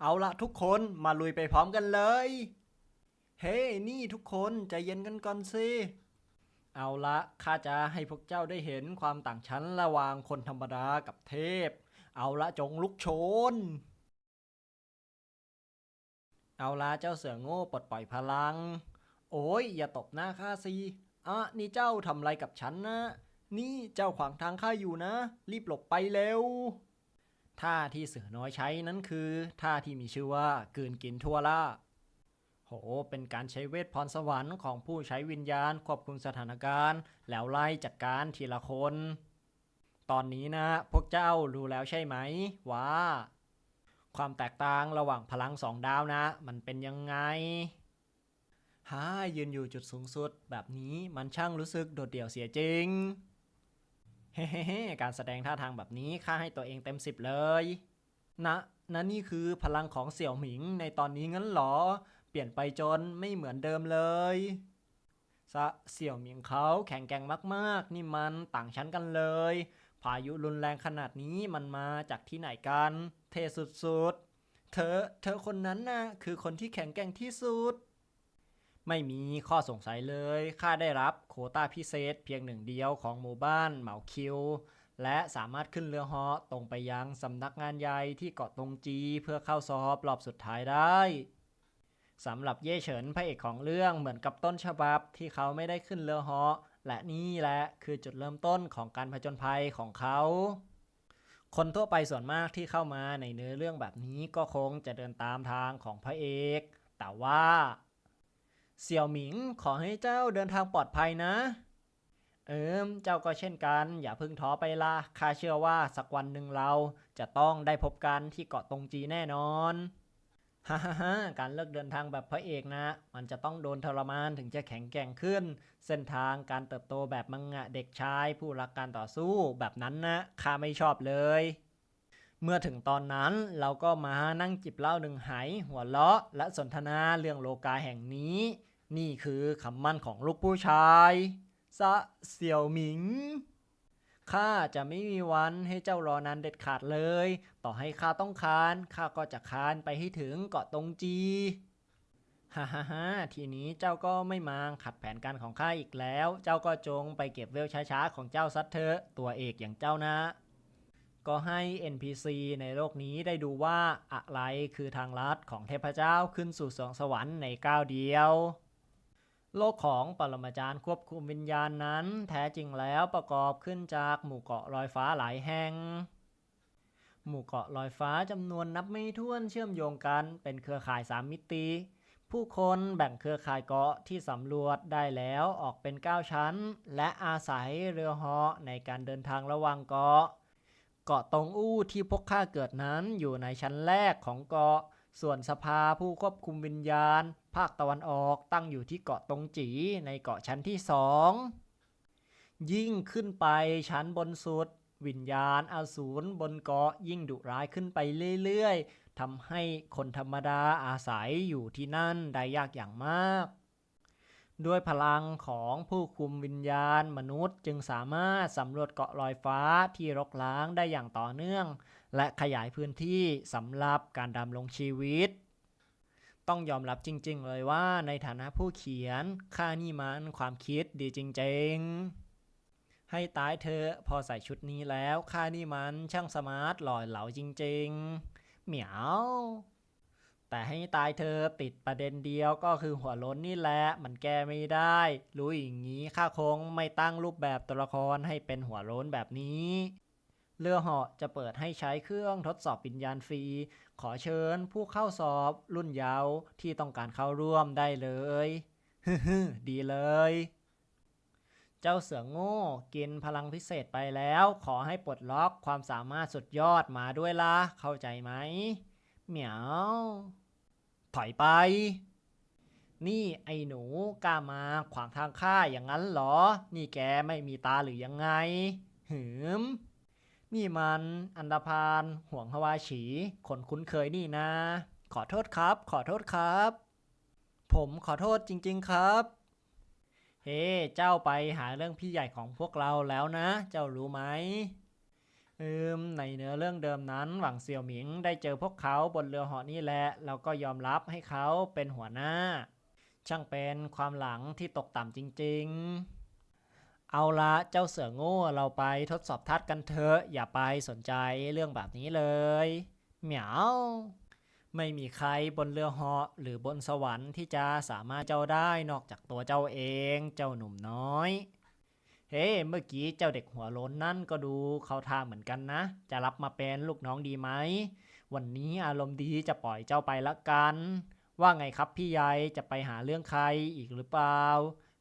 เอาละทุกคนมาลุยไปพร้อมกันเลย เฮ้นี่ทุกคนใจเย็นกันก่อนสิเอาละข้าจะให้พวกเจ้าได้เห็นความต่างชั้นระหว่างคนธรรมดากับเทพ เอาละจงลุกโชน เอาละเจ้าเสือโง่ปลดปล่อยพลัง โอ้ยอย่าตบหน้าข้าสิอะนี่เจ้าทำอะไรกับฉันนะ นี่เจ้าขวางทางข้าอยู่นะ รีบหลบไปเร็ว ท่าที่เสือน้อยใช้นั้นคือท่าที่มีชื่อว่ากืนกินทั่วล่า โห เป็นการใช้เวทพรสวรรค์ของผู้ใช้วิญญาณควบคุมสถานการณ์ แล้วไล่จัดการทีละคน ตอนนี้นะ พวกเจ้ารู้แล้วใช่ไหมว่า ความแตกต่างระหว่างพลังสองดาวนะ มันเป็นยังไงฮ่ายืนอยู่จุดสูงสุดแบบนี้มันช่างรู้สึกโดดเดี่ยวเสียจริง เฮ้ๆการแสดงท่าทางแบบนี้ข้าให้ตัวเองเต็มสิบเลย นะนะนี่คือพลังของเสี่ยวหมิงในตอนนี้งั้นเหรอ เปลี่ยนไปจนไม่เหมือนเดิมเลยสะเสี่ยวหมิงเขาแข็งแกร่งมากๆ นี่มันต่างชั้นกันเลย พายุรุนแรงขนาดนี้มันมาจากที่ไหนกัน เทสุดๆ เธอ เธอคนนั้นน่ะคือคนที่แข็งแกร่งที่สุด ไม่มีข้อสงสัยเลยข้าได้รับโคต้าพิเศษเพียงหนึ่งเดียวของหมู่บ้านเหมาคิว และสามารถขึ้นเรือเหาะตรงไปยังสำนักงานใหญ่ที่เกาะตงจีเพื่อเข้าสอบรอบสุดท้ายได้สำหรับเย่เฉินพระเอกของเรื่องเหมือนกับต้นฉบับที่เขาไม่ได้ขึ้นเรือเหาะและนี่แหละคือจุดเริ่มต้นของการผจญภัยของเขา คนทั่วไปส่วนมากที่เข้ามาในเนื้อเรื่องแบบนี้ก็คงจะเดินตามทางของพระเอก แต่ว่า เสี่ยวหมิงขอให้เจ้าเดินทางปลอดภัยนะ เอิมเจ้าก็เช่นกัน อย่าพึ่งท้อไปละข้าเชื่อว่าสักวันหนึ่งเราจะต้องได้พบกันที่เกาะตงจีแน่นอนฮ่าฮ่าฮ่าการเลิกเดินทางแบบพระเอกนะ มันจะต้องโดนทรมานถึงจะแข็งแกร่งขึ้น เส้นทางการเติบโตแบบมังงะเด็กชาย ผู้รักการต่อสู้แบบนั้นนะข้าไม่ชอบเลย เมื่อถึงตอนนั้นเราก็มานั่งจิบเหล้าหนึ่งไหหัวเราะ และสนทนาเรื่องโลกาแห่งนี้ นี่คือคำมั่นของลูกผู้ชายซะเสี่ยวหมิงข้าจะไม่มีวันให้เจ้ารอนานเด็ดขาดเลย ต่อให้ข้าต้องคานข้าก็จะคานไปให้ถึงเกาะตงจีฮ่าฮ่าฮ่าทีนี้เจ้าก็ไม่มาขัดแผนการของข้าอีกแล้ว เจ้าก็จงไปเก็บเวลช้าๆของเจ้าซัดเถอะตัวเอกอย่างเจ้านะ ก็ให้ NPC ในโลกนี้ได้ดูว่าอะไรคือทางลัดของเทพเจ้าขึ้นสู่สวงสวรรค์ในก้าวเดียว โลกของปรมาจารย์ควบคุมวิญญาณนั้น แท้จริงแล้วประกอบขึ้นจากหมู่เกาะลอยฟ้าหลายแห่ง หมู่เกาะลอยฟ้าจำนวนนับไม่ถ้วนเชื่อมโยงกันเป็นเครือข่ายสามมิติผู้คนแบ่งเครือข่ายเกาะที่สำรวจได้แล้วออกเป็น 9 ชั้น และอาศัยเรือเหาะในการเดินทางระหว่างเกาะ เกาะตงอู้ที่พวกข้าเกิดนั้นอยู่ในชั้นแรกของเกาะ ส่วนสภาผู้ควบคุมวิญญาณ ภาคตะวันออกตั้งอยู่ที่เกาะตงจีในเกาะชั้นที่สองยิ่งขึ้นไปชั้นบนสุด วิญญาณอาสูรบนเกาะยิ่งดุร้ายขึ้นไปเรื่อยๆทำให้คนธรรมดาอาศัยอยู่ที่นั่นได้ยากอย่างมาก ด้วยพลังของผู้คุมวิญญาณมนุษย์จึงสามารถสำรวจเกาะลอยฟ้าที่รกร้างได้อย่างต่อเนื่อง และขยายพื้นที่สำหรับการดำรงชีวิต ต้องยอมรับจริงๆเลยว่าในฐานะผู้เขียนข้านี่มันความคิดดีจริงๆ ให้ตายเธอพอใส่ชุดนี้แล้วข้านี่มันช่างสมาร์ทหล่อเหลาจริงๆ เหมียว แต่ให้ตายเธอติดประเด็นเดียวก็คือหัวล้นนี่แหละ มันแก้ไม่ได้ รู้อย่างนี้ข้าคงไม่ตั้งรูปแบบตัวละครให้เป็นหัวล้นแบบนี้ เรือเหาะจะเปิดให้ใช้เครื่องทดสอบวิญญาณฟรี ขอเชิญผู้เข้าสอบรุ่นเยาว์ที่ต้องการเข้าร่วมได้เลยฮึดีเลย เจ้าเสือโง่กินพลังพิเศษไปแล้ว ขอให้ปลดล็อกความสามารถสุดยอดมาด้วยล่ะเข้าใจไหมเหมียว ถอยไป นี่ไอ้หนูกล้ามาขวางทางข้าอย่างนั้นเหรอ นี่แกไม่มีตาหรือยังไง หืม นี่มันอันดาพานห่วงฮวาฉี คนคุ้นเคยนี่นะ ขอโทษครับ ขอโทษครับ ผมขอโทษจริง ๆครับ เฮ้ เจ้าไปหาเรื่องพี่ใหญ่ของพวกเราแล้วนะ เจ้ารู้ไหม อิมในเนื้อเรื่องเดิมนั้นหวังเสี่ยวหมิงได้เจอพวกเขาบนเรือเหาะนี่แหละ แล้วก็ยอมรับให้เขาเป็นหัวหน้า ช่างเป็นความหลังที่ตกต่ำจริง ๆ เอาละเจ้าเสือโง่เราไปทดสอบทัดกันเถอะอย่าไปสนใจเรื่องแบบนี้เลยเหมียวไม่มีใครบนเรือเหาะหรือบนสวรรค์ที่จะสามารถเจ้าได้นอกจากตัวเจ้าเอง เจ้าหนุ่มน้อย ฮ้เมื่อกี้เจ้าเด็กหัวโล้นนั่นก็ดูเขาท่าเหมือนกันนะ จะรับมาเป็นลูกน้องดีไหม วันนี้อารมณ์ดีจะปล่อยเจ้าไปละกัน ว่าไงครับพี่ใหญ่จะไปหาเรื่องใครอีกหรือเปล่า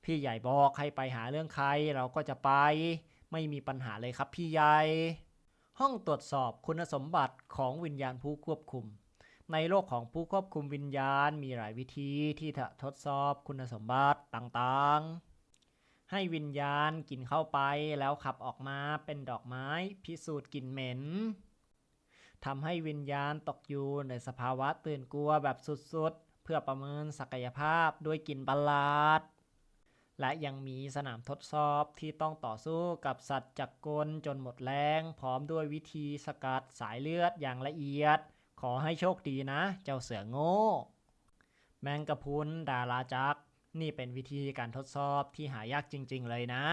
พี่ใหญ่บอกให้ไปหาเรื่องใครเราก็จะไป ไม่มีปัญหาเลยครับพี่ใหญ่ ห้องตรวจสอบคุณสมบัติของวิญญาณผู้ควบคุม ในโลกของผู้ควบคุมวิญญาณมีหลายวิธีที่จะทดสอบคุณสมบัติต่างๆ ให้วิญญาณกินเข้าไปแล้วขับออกมาเป็นดอกไม้ พิสูจน์กลิ่นเหม็นทำให้วิญญาณตกอยู่ในสภาวะตื่นกลัวแบบสุดๆ เพื่อประเมินศักยภาพด้วยกลิ่นประหลาด และยังมีสนามทดสอบที่ต้องต่อสู้กับสัตว์จักรกลจนหมดแรง พร้อมด้วยวิธีสกัดสายเลือดอย่างละเอียด ขอให้โชคดีนะ เจ้าเสือโง่ แมงกะพรุนดาราจักร นี่เป็นวิธีการทดสอบที่หายากจริง ๆ เลยนะ